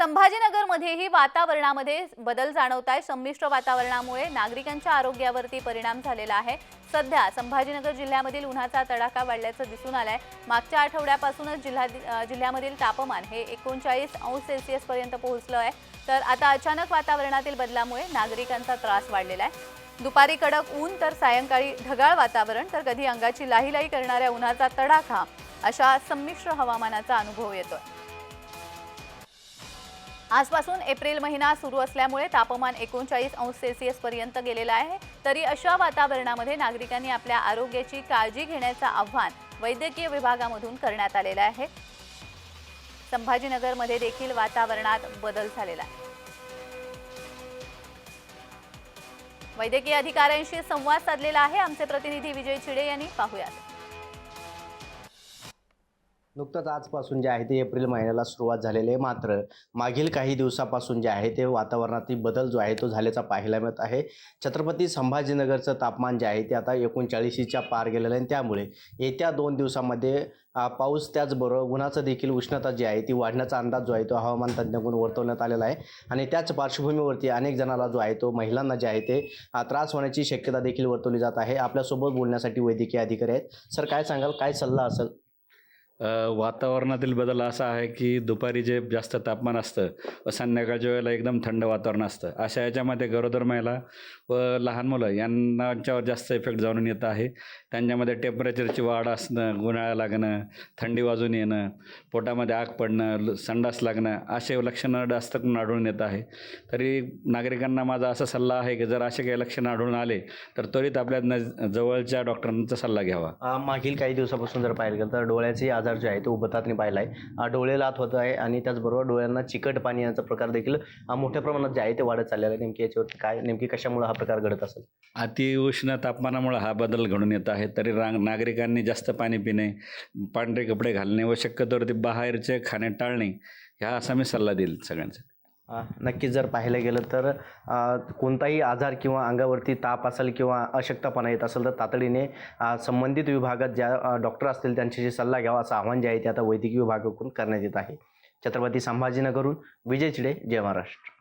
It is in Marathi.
संभाजीनगरमध्येही वातावरणामध्ये बदल जाणवत आहे संमिश्र वातावरणामुळे नागरिकांच्या आरोग्यावरती परिणाम झालेला आहे. सध्या संभाजीनगर जिल्ह्यामधील उन्हाचा तडाखा वाढल्याचं दिसून आलंय. मागच्या आठवड्यापासूनच जिल्हा जिल्ह्यामधील तापमान हे एकोणचाळीस अंश सेल्सिअस पर्यंत पोहोचलं आहे. तर आता अचानक वातावरणातील बदलामुळे नागरिकांचा त्रास वाढलेला आहे. दुपारी कडक ऊन तर सायंकाळी ढगाळ वातावरण तर कधी अंगाची लाही करणाऱ्या उन्हाचा तडाखा अशा संमिश्र हवामानाचा अनुभव येतोय. आजपासून एप्रिल महिना सुरू असल्यामुळे तापमान एकोणचाळीस अंश सेल्सिअस पर्यंत गेलेलं आहे. तरी अशा वातावरणामध्ये नागरिकांनी आपल्या आरोग्याची काळजी घेण्याचं आव्हान वैद्यकीय विभागामधून करण्यात आलेलं आहे. संभाजीनगरमध्ये देखील वातावरणात बदल झालेला आहे. वैद्यकीय अधिकाऱ्यांशी संवाद साधलेला आहे. आमचे प्रतिनिधी विजय चिडे यांनी पाहूयात. नुकतंच आजपासून जे आहे ते एप्रिल महिन्याला सुरुवात झालेली आहे. मात्र मागील काही दिवसापासून जे आहे ते वातावरणातील बदल जो आहे तो झाल्याचा पाहायला मिळत आहे. छत्रपती संभाजीनगरचं तापमान जे आहे ते आता एकोणचाळीशीच्या पार गेलेलं आहे. आणि त्यामुळे येत्या दोन दिवसामध्ये पाऊस त्याचबरोबर उन्हाचं देखील उष्णता जी आहे ती वाढण्याचा अंदाज जो आहे तो हवामान तज्ज्ञाकडून वर्तवण्यात आलेला आहे. आणि त्याच पार्श्वभूमीवरती अनेक जणांना जो आहे तो महिलांना जे आहे ते त्रास होण्याची शक्यता देखील वर्तवली जात आहे. आपल्यासोबत बोलण्यासाठी वैद्यकीय अधिकारी आहेत. सर काय सांगाल? काय सल्ला असेल? वातावरणातील बदल असा आहे की दुपारी जे जास्त तापमान असतं व संध्याकाळच्या वेळेला एकदम थंड वातावरण असतं. अशा याच्यामध्ये गरोदर महिला व लहान मुलं यांनाच्यावर जास्त इफेक्ट जाणून येत आहे. त्यांच्यामध्ये टेम्परेचरची वाढ असणं गुन्हाळा लागणं थंडी वाजून येणं पोटामध्ये आग पडणं ल- संडास लागणं असे लक्षणं जास्त करून आढळून येत आहे. तरी नागरिकांना माझा असा सल्ला आहे की जर असे काही लक्षणं आढळून आले तर त्वरित आपल्या जवळच्या डॉक्टरांचा सल्ला घ्यावा. मागील काही दिवसापासून जर पाहिलं तर डोळ्याचे आजार जे आहे ते उभतातनी पाहिला आहे डोळे लात होत आहे आणि त्याचबरोबर डोळ्यांना चिकट पाणी याचा प्रकार देखील मोठ्या प्रमाणात जे आहे ते वाढत चाललेला आहे. नेमकी याच्यावरती काय नेमकी कशामुळे हा प्रकार घडत असेल? अतिउष्ण तापमानामुळे हा बदल घडून येत आहे. तरी रांग नागरिकांनी जास्त पाणी पिणे पांढरे कपडे घालणे व शक्यतोवर ते बाहेरचे खाणे टाळणे ह्या असा मी सल्ला देईल सगळ्यांचा. नक्कीच जर पाहायला गेलं तर कोणताही आजार किंवा अंगावरती ताप असेल किंवा अशक्तपणा येत असेल तर तातडीने संबंधित विभागात ज्या डॉक्टर असतील त्यांच्याशी सल्ला घ्यावा असं आव्हान जे आहे ते आता वैद्यकीय विभागाकडून करण्यात येत आहे. छत्रपती संभाजीनगरहून विजय चिडे जय महाराष्ट्र.